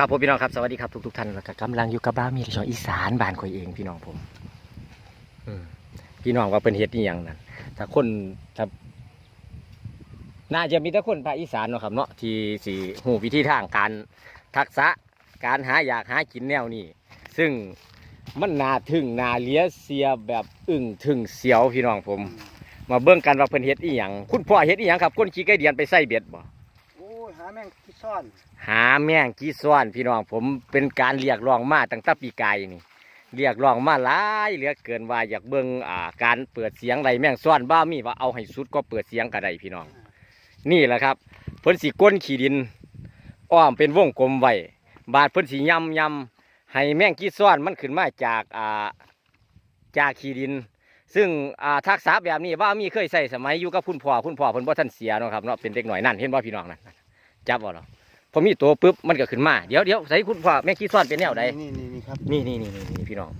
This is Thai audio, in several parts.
ครับผมพี่น้องครับสวัสดีครับทุกทุกท่านแล้วก็กำลังอยู่กับบ้านมีที่ช่องอีสานบ้านคอยเองพี่น้องผมพี่น้องว่าเป็นเฮ็ดอีหยังนั่นถ้าคนถ้าน่าจะมีแต่คนภาคอีสานเนาะครับเนาะที่สีหูวิธีทางการทักษะการหาอยากหากินแนวนี้ซึ่งมันนาถึงนาเลียเสียแบบอึ่งถึงเสียวพี่น้องผม มาเบิ่งกันว่าเพิ่นเฮ็ดอีหยังคุณพ่อเฮ็ดอีหยังครับคนขี้ไก่เดียนไปใส่เบ็ดบ่โอ้ยหาแม่งที่ ซ่อนหาแม่งกี้ซ้อนพี่น้องผมเป็นการเรียกร้องมาตั้งแต่ปีกายนี่เรียกร้องมาหลายเหลือเกินว่าอยากเบิ่งอ่าการเปิดเสียงไรแม่งซ้อนบ้ามีว่าเอาให้สุดก็เปิดเสียงก็ได้พี่น้อง นี่แหละครับเพิ่นสีก้นขี้ดิน อ้อมเป็นวงกลมไว้บาดเพิ่นสียำยำให้แม่งกี้ซ้อนมันขึ้นมาจากอ่าจากขี้ดิน ซึ่งอ่าทักษะแบบนี้ว่ามีเคยใส่สมัยอยู่กับคุณพ่อคุณพ่อเพิ่นบ่ทันเสียเนาะครับเนาะเป็นเด็กหน่อยนั่นเห็นบ่พี่น้องนั่นจับบ่เนาะ พอมีตัวปุ๊บมันก็ขึ้นมาเดี๋ยวเดี๋ยวใส่คุณพ่อแม่งกี้ซ้อนเป็นแนวใดนี่นี่นี่ครับนี่นี่นี่นี่นี่พี่น้อง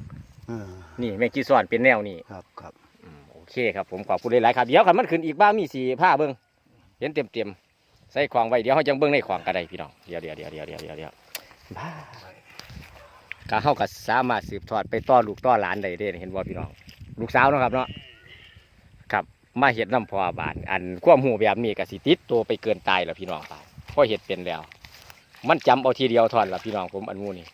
เออนี่แม่งกี้ซ้อนเป็นแนวนี้ครับครับอืมโอเคครับผมขอบคุณหลายๆครับเดี๋ยวคันมันขึ้นอีกบ้างมีสีผ้าเบิ้งเห็นเต็มเต็มๆใส่ของไว้เดี๋ยวเขาจังเบิ้งในของก็ได้พี่น้องเดี๋ยวเดี๋ยวเดี๋ยวเดี๋ยวเดี๋ยวเดี๋ยวเดี๋ยวบ้าก็เขาก็สามารถสืบทอดไปต่อลูกต่อหลานได้เด้เห็นบ่พี่น้อง ลูกสาวเนาะครับเนาะครับมาเห็ดน้ำพอบาน อันความหูแบบนี้ก็สิติดตัวไปเกินตายแล้วพี่น้องไปเพราะเห็ดเป็นแล้ว มันจำเอาทีเดียวทอนละพี่น้องผมอันมูนี่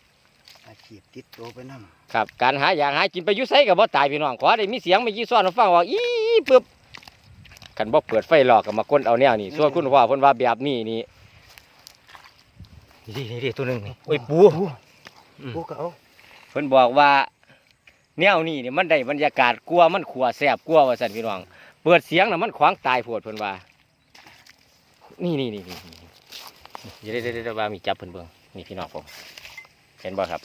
อาชีพติดตัวไปนั่งครับการหาอยากหากินไปอยุ่ไสกับบ่ตายพี่น้องขอได้มีเสียงไม่ยี่ซ้อนมาฟังว่าอีปึ๊บกันบ่เปิดไฟหลอกกับมากดเอาแนวนี่ส่วนคุณพ่อเพิ่นว่าแบบนี้นี่นี่นี่นี่ตัวหนึงนี่โอ้ยปูอืมผู้เขาเพิ่นบอกว่าแนวนี้นี่มันได้บรรยากาศกลัวมันขัวแสบกลัวว่าซั่นพี่น้อง เปิดเสียงน่ะมันขวางตายโพดเพิ่นว่า นี่นี่นี่นี่นี่ เดี๋ยวเดี๋ยวเดี๋ยวว่ามีจับเพิ่นเบิ่งนี่พี่น้องผม เห็นบ่ครับ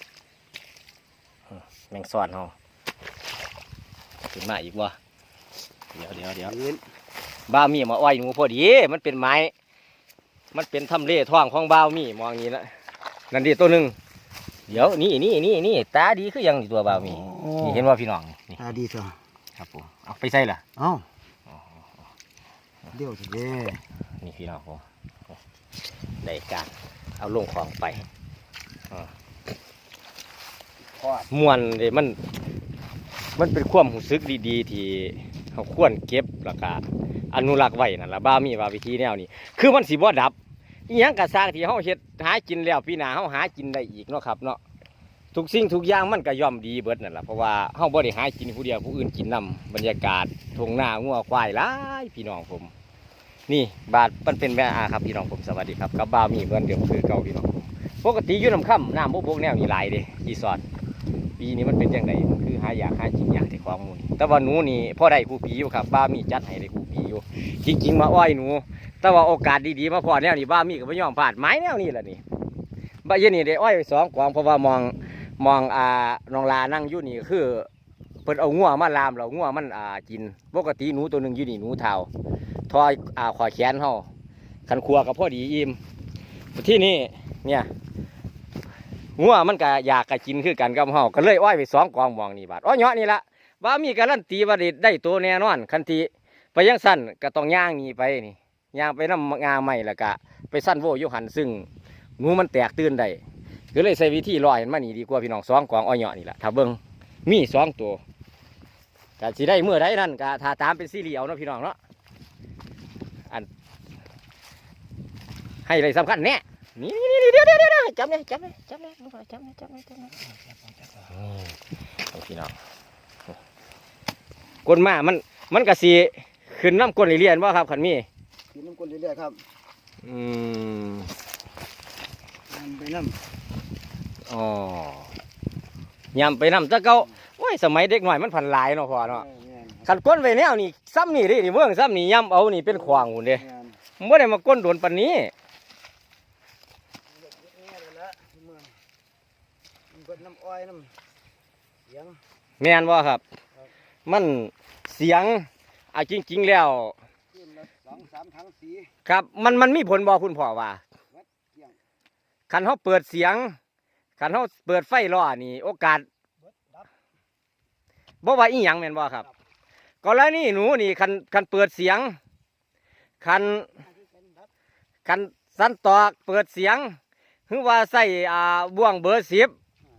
อืมแมงซ้อนเฮาขึ้นมาอีกบ่เดี๋ยวเดี๋ยวเดี๋ยวยืนบ้าวมีมาอ้อยหนูพอดี มันเป็นไม้ มันเป็นทำเลท้องของบ้าวมีมองอย่างนี้ละนั่นดิตัวหนึ่งเดี๋ยวนี่นี่นี่นี่ตาดีคือหยังนี่ตัวบ้าวมีนี่เห็นว่าพี่น้องนี่ตาดีตัวครับผมเอาไปใส่ล่ะเอ้าเดี๋ยวสิเด้นี่พี่น้องผม ได้การเอาลงของไปพอดมวนเลยมัน มันเป็นความรู้สึกดีๆ ที่เขาควรเก็บแล้วก็อนุรักษ์ไว้นั่นละบ้ามีว่าวิธีแนวนี้ คือมันสิบ่ดับอีหยังกะสร้างที่เฮาเฮ็ดหากินแล้วปีหน้าเฮาหากินได้อีกเนาะครับเนาะทุกสิ่งทุกอย่างมันก็ย่อมดีเบิดนั่นล่ะเพราะว่าเฮาบ่ได้หากินผู้เดียวผู้อื่นกินนํบรรยากาศทุ่งนางัวควายหลายพี่น้องผม นี่บาทมันเป็นแม่อาครับพี่น้องผมสวัสดีครับกับบ้าวมีเพื่อนเดิมคือเก่าพี่น้องผมปกติยู่น้ำค่ำน้ำบกบกแนวนี้หลายเด้รีสอร์ทปีนี้มันเป็นยังไงมันคือหาอยากหากินอยากได้ความมูลแต่ว่าหนูนี่พ่อได้ครูปีอยู่ครับบ้ามีจัดให้ได้ครูปีอยู่จริงๆมาอ้อยหนู แต่ว่าโอกาสดีๆมาพอแนวนี้บ้ามีก็ไม่ยอมพลาดไม้แนวนี้แหละนี่บ้าเย็นนี่ได้อ้อยสองกองเพราะว่ามองมองอ่าน้องลานั่งอยู่นี่คือเพิ่นเอางัวมาลามเรางัวมันอ่ากินปกติหนูตัวหนึ่งอยู่นี่หนูเทา ทอยอ่าขอแขนเฮาคันครัวกับพ่อดีอิ่มที่นี่เนี่ยงัวมันก็อยากกะกินคือกันกับเฮาก็เลยอ้อยไปสองกองมองนี่บาดอ้อยเนาะนี่ละว่ามีการันตีว่าได้ได้ตัวแน่นอนคันทีไปยังสั้นก็ต้องย่างนี่ไปนี่ย่างไปน้ำงาใหม่แล้วก็ไปสั้นโวยุหันซึ่งงูมันแตกตื่นได้ก็เลยใช้วิธีลอยมันมนี่ดีกว่าพี่น้องสองกองอ้อยเนาะนี่ละถ้าเบิ่งมีสองตัวก็สิได้เมื่อใดนั่นก็ถ้าตามเป็นซีรีส์เอาเนาะพี่น้องเนาะ ให้อะไรสำคัญแน่นี่นี่นี่เดี๋ยวเดี๋ยวเดี๋ยวจับเลยจับเลยจับเลยลูกจับเลยจับเลยจับเลยนี่พี่น้องก้นมามันมันกะสีขึ้นน้ำก้นเรียนว่าครับขันมีกินน้ำก้นเรื่อยๆครับอืมมันไปน้อ๋อยำไปนำตะเกาโอ้ยสมัยเด็กหน่อยมันพันหลายเนาะพ่อำเนาะแม่น ขันก้นไว้แนวนี่ซ้ำนี่ดินี่เมืองซ้ำนี่ยำเอานี่เป็นขวางหุ่นเด้แม่นมันไม่ได้มาก้นโดนปันนี้แม่นแล้วเมืองมันเบิดน้ำอ้อยน้ำเสียงแม่นว่าครับ มันเสียงเอาจริง ๆ แล้วขึ้นละสองสามถังสีครับมันมันมีผลบอคุณพ่อว่าเกี่ยงคันเขาเปิดเสียงคันเขาเปิดไฟล้อนี่ โอกาสเบิดดับบ่ว่าอีหยังแม่นบ่ครับ กรณีหนูนี่คันคันเปิดเสียง คันคันสันตอกเปิดเสียงหือว่าใส่อ่าบ่วงเบอร์สิบ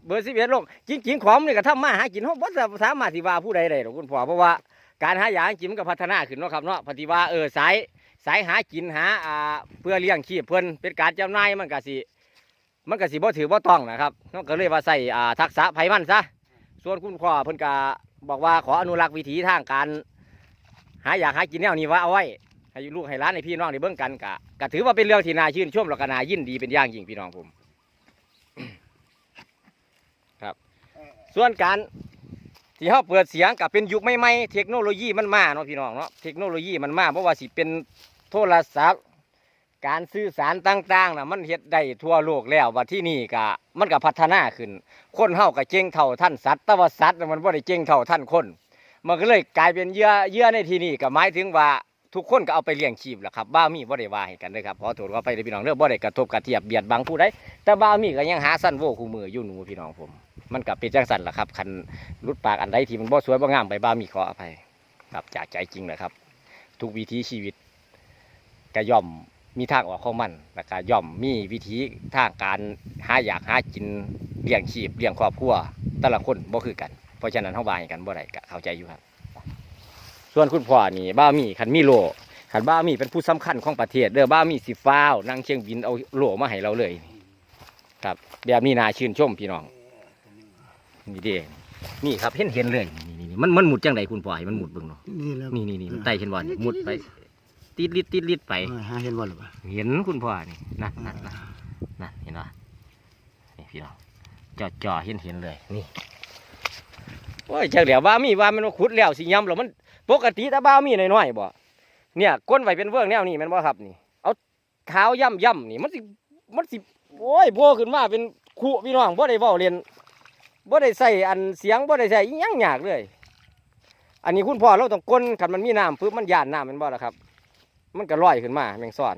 เบอร์สิบเอ็ดลงจริงๆของนี่ก็ทำมาหากินเฮาบ่สามารถที่ว่าผู้ใดได้หรอกคุณพ่อเพราะว่าการหาหยาหากินมันก็พัฒนาขึ้นเนาะครับเนาะปฏิว่าเออสายสายหากินหาอ่าเพื่อเลี้ยงชีพเพิ่นเป็นการจำหน่ายมันก็สิมันก็สิบ่ถือบ่ต้องนะครับเนาะก็เลยว่าใส่อ่าทักษะไผมันซะส่วนคุณพ่อเพิ่นก็ บอกว่าขออนุรักษ์วิถีทางการ หาอยากหากินแนวนี้ว่าเอาไว้ให้ลูกให้ร้านให้พี่น้องได้เบิ่งกันกะก็ถือว่าเป็นเรื่องที่น่าชื่นชมแล้วก็น่ายินดีเป็นอย่างยิ่งพี่น้องผม ครับ ส่วนการที่เขาเปิดเสียงกับเป็นยุคใหม่ๆเทคโนโลยีมันมาเนาะพี่น้องเนาะเทคโนโลยีมันมาเพราะว่าสิเป็นโทรศัพท์ การสื่อสารต่างๆนะมันเฮ็ดได้ทั่วโลกแล้วว่าที่นี่ก็มันก็พัฒนาขึ้น คนเฮาก็เก่งเท่าท่านสัตว์แต่ว่าสัตว์มันบ่ได้เก่งเท่าท่านคน มันก็เลยกลายเป็นเยื่อเยื่อในที่นี่ก็หมายถึงว่าทุกคนก็เอาไปเลี้ยงชีพแหละครับบ้ามีบ่ได้ว่าให้กันเลยครับขอโทษว่าไปเลยพี่น้องเด้องบ่ได้กระทบกระเทียบเบียดบังผู้ใดแต่บ้ามีก็ยังหาสั้นโว้คู่มืออยู่หนูพี่น้องผม มันก็เป็นจังสั่นล่ะครับคันรุดปากอันใดที่มันบ่สวยบ่งามไปบ้ามีขออภัยครับจากใจจริงเลยครับ ทุกวิถีชีวิตก็ย่อม มีทางออกของมันแล้วก็ย่อมมีวิธีทางการหาอยากหากินเลี้ยงชีพเลี้ยงครอบครัวแต่ละคนบ่คือกัน เพราะฉะนั้นเฮาบายกันบ่ได้ก็เข้าใจอยู่ครับ ส่วนคุณพ่อนี่บ้ามีคันมีโลคันบ้ามีเป็นผู้สำคัญของประเทศเด้อบ้ามีสิฟ้าวนั่งเชียงบินเอาโลมาให้เราเลย ครับแบบนี้น่าชื่นชมพี่น้องนี่เด้นี่ครับเห็นเห็นเลยนี่นี่นี่มันมันหมุดจังไดคุณพ่อให้มันหมุดเบิ่งเนาะนี่แหละนี่นี่นี่มันไต่เห็นบ่นี่หมุดไป ติดลิดติดลิดไปเออหาเห็นบ่หรือเปล่าเห็นคุณพ่อนี่นั่นนั่นนั่นนั่นเห็นป่ะนี่พี่น้องจ่อจ่อเห็นเห็นเลยนี่โอ้ยจังเดี๋ยวบ้ามีว่ามันมาขุดแล้วสิยำแล้วมันปกติแต่บ้ามีน้อยๆบ่เนี่ยก้นไว้เป็นเบื้องแนวนี่แมันบ่ครับนี่ เอาเท้าย่ำย่ำนี่มันสิมันสิโอ้ยโผล่ขึ้นมาเป็นขู่พี่น้องบ่ได้เว้าเรียนบ่ได้ใส่อันเสียงบ่ได้ใส่อิหยังยากเลย อันนี้คุณพ่อเราต้องก้นกันมันมีน้ำปึ๊บมันย่านน้ำแมันบ่ล่ะครับ มันก็ลอยขึ้นมาแมงซ่อน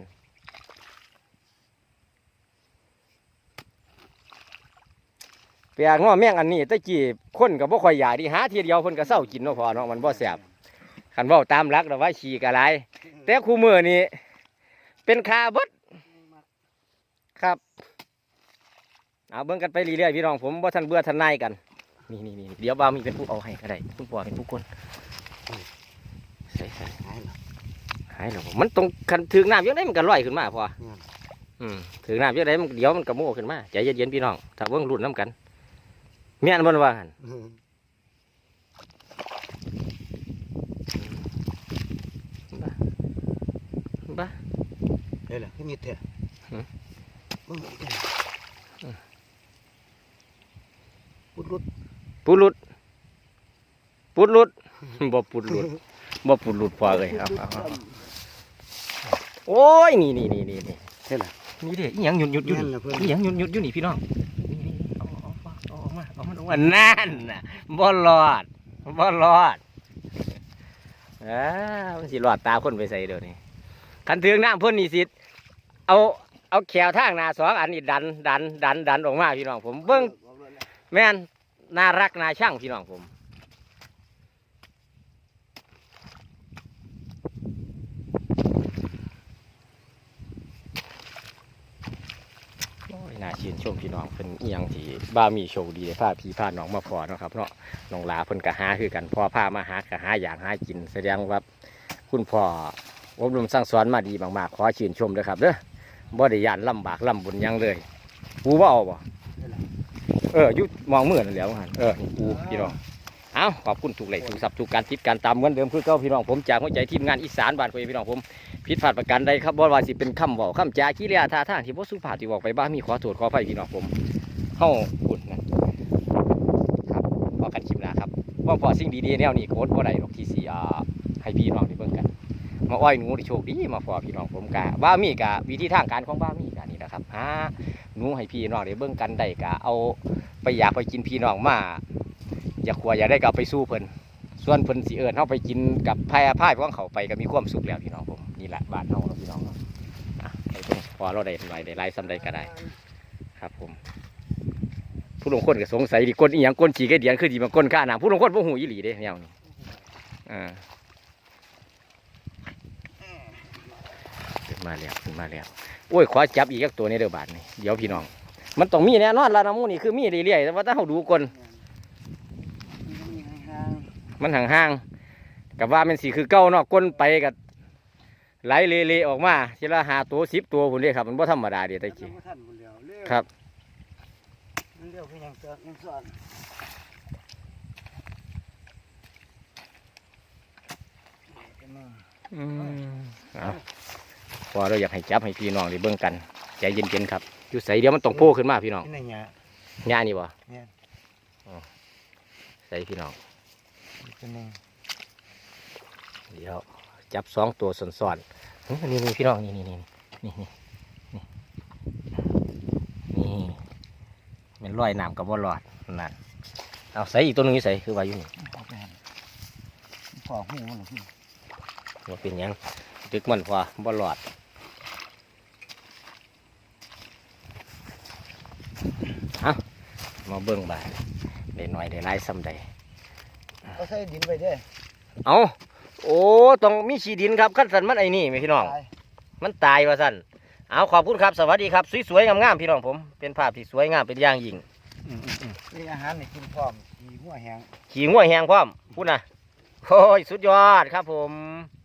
เปียกง้อแม่งอันนี้ตะกี้คนก็บ่ค่อยอยากดีหาทีเดียวเพิ่นก็เศร้ากินเนาะพอเนาะมันบ่แซ่บคันว้าตามหลักแล้วว่าฉี่กะหลายแต่คู่มือนี่เป็นคาบดครับเอาเบิ่งกันไปเรื่อยๆพี่น้องผมบ่ทันเบื่อทันนายกันนี่นี่นี่เดี๋ยวบ่าวมีเป็นผู้เอาให้ก็ได้คุณพ่อเป็นผู้คนใส่ใส่ หายเหรอหายแล้วบ่มันตรงคันถึงน้ำยังได้มันก็ลอยขึ้นมาพออืม อืมถึงน้ำยังได้มันเดี๋ยวมันก็โม่ขึ้นมาใจเย็นๆพี่น้องถ้าเบิ่งรุ่นน้ำกันแม่นบ่นว่าหั่นอืมบ้าเดี๋ยวล่ะให้มีเถอะหืมมึงอีกแล้วปุดรุดปุดหลุดปุดหลุด บ่ปุดหลุดบ่ปุดหลุดพอเลยครับเอาเอา โอ้ยนี่นี่นี่นี่นี่เท่าไหร่นี่เด้อีหยังหยุดหยุดอยู่นี่แม่นล่ะเพิ่นอีหยังหยุดหยุดอยู่นี่พี่น้องนี่นี่เอาเอาเอาเอาออกมาเอามันออกมานั่นน่ะบ่รอดบ่รอดอ่ามันสิรอดตาคนไปใส่เดี๋ยวนี้คันถึงน้ำเพิ่นนี่สิเอาเอาแขวทางหน้าสองอันนี้ดันดันดันดันออกมาพี่น้องผมเบิ่งแม่นน่ารักน่าช่างพี่น้องผมโอ้ยน่า ชื่นชมพี่น้องเป็นเอียงที่บ้ามีโชคดีได้พาพี่พาน้องมาพอเนาะครับเนาะน้องหลาเพิ่นกะหาคือกันพ่อพามาหากะหาอยากหากิน แสดงว่าคุณพ่ออบรมสร้างสอนมาดีมากๆขอชื่นชมเลยครับเด้อบ่ได้ยานลำบากลำบุญหยังเลยปูบ่เอาบ่เอออยุมองเมื่อนั่นแหล้วหันเออนี่กูพี่น้องเอาขอบคุณถูกไหลถูกสับถูกการติดการตามเหมือนเดิมคือเก้าพี่น้องผมจากหัวใจทีมงานอีสานบ้านคุยพี่น้องผม ผิดพลาดประการใดครับบ่ว่าสิเป็นคำเว้าคำจาขี้เลียท่าทางที่บ่สุภาพที่บอกไปบ้างมีขอโทษขออภัยพี่น้องผมเฮาบุญนะครับพอกันคลิปหน้าครับว่าพอสิ่งดีๆแนวนี้โคตรบ่ได้หรอกที่สิอ่าให้พี่น้องได้เบิ่งกัน มาอ้อยหนูที่โชคดีมาพอพี่น้องผมกะบ้ามีกะวิธีทางการของบ้ามีกะนี่นะครับหาหนูให้พี่น้องได้เบิ่งกันได้กะเอาไปอยากไปกินพี่น้องมาอยากขวอยากได้ก็เอาไปสู้เพิ่น ส่วนเพิ่นสิเอิญเฮาไปกินกับพายพายของเขาไปก็มีความสุขแล้วพี่น้องผมนี่แหละบ้านเฮาเนาพี่น้องนะอะไปเพิ่นพอเราได้หน่อยได้ไล่ซ้ำใดก็ได้ ครับผม ผู้ลงคนก็สงสัยดิก้นอีหยังก้นฉีกเดียนคือดีมาก้นข้าหน้ำผู้ลงคนบ่หูอีหลีเด้แนวนี้อ่าขึ้นมาแล้วขึ้นมาแล้วโอ้ยขอจับอีกตัวในเด้อบาทนี่เดี๋ยวพี่น้อง มันต้องมีแน่นอนละน้ำมูนี่คือมีเรื่อยๆแต่ว่าถ้าเราดูก่อนมันมีห่าง มันห่างๆกับว่ามันสีคือเก้าเนาะก้นไปกับไหลเละๆออกมาทีละหาตัวสิบตัวพุ่นเด้ครับ มันบ่ธรรมดาเดียวๆตะกี้มันบ่ทันหมดแล้วเร็วครับมันเร็วคือหยังเตือกยังสอนเป็นมืออืมเอาพอเราอยากให้จับให้พี่น้องได้เบิ่งกันใจเย็นๆครับอยู่ใส่เดี๋ยวมันต้องโผล่ขึ้นมาพี่น้องที่ไหนเนี่ยหญ้านี่บ่เนี่ยอ๋อใส่พี่น้อง เป็นหนึ่งเดี๋ยวจับสองตัวซ้อนๆอื้อนี่นี่พี่น้องนี่นี่นี่นี่นี่นี่นี่เป็นรอยน้ำกับบ่รอดนั่นเอาใส่อีกตัวหนึงอยู่ใส่คือว่าอยู่นี่เอาไปหั่นปอกหูมันเหรอพี่ว่าเป็นหยังตึกมันพอบ่รอดเอามาเบิ่งบาดได้หน่อยได้หลายซ้ำใด เอาใส่ดินไปเด้อเอาโอ้ต้องมีฉีดินครับขั้นสันมันไอ้นี่ไหมพี่น้องตายมันตายว่าสั่นเอาขอบคุณครับ สวัสดีครับสวยๆงามๆพี่น้องผม เป็นภาพที่สวยงามเป็นอย่างยิ่งนี่อาหารนี่กินพร้อมมีหัวแห้งขี่ง่วแหงพร้อมพูดนะโอ้ยสุดยอดครับผมเ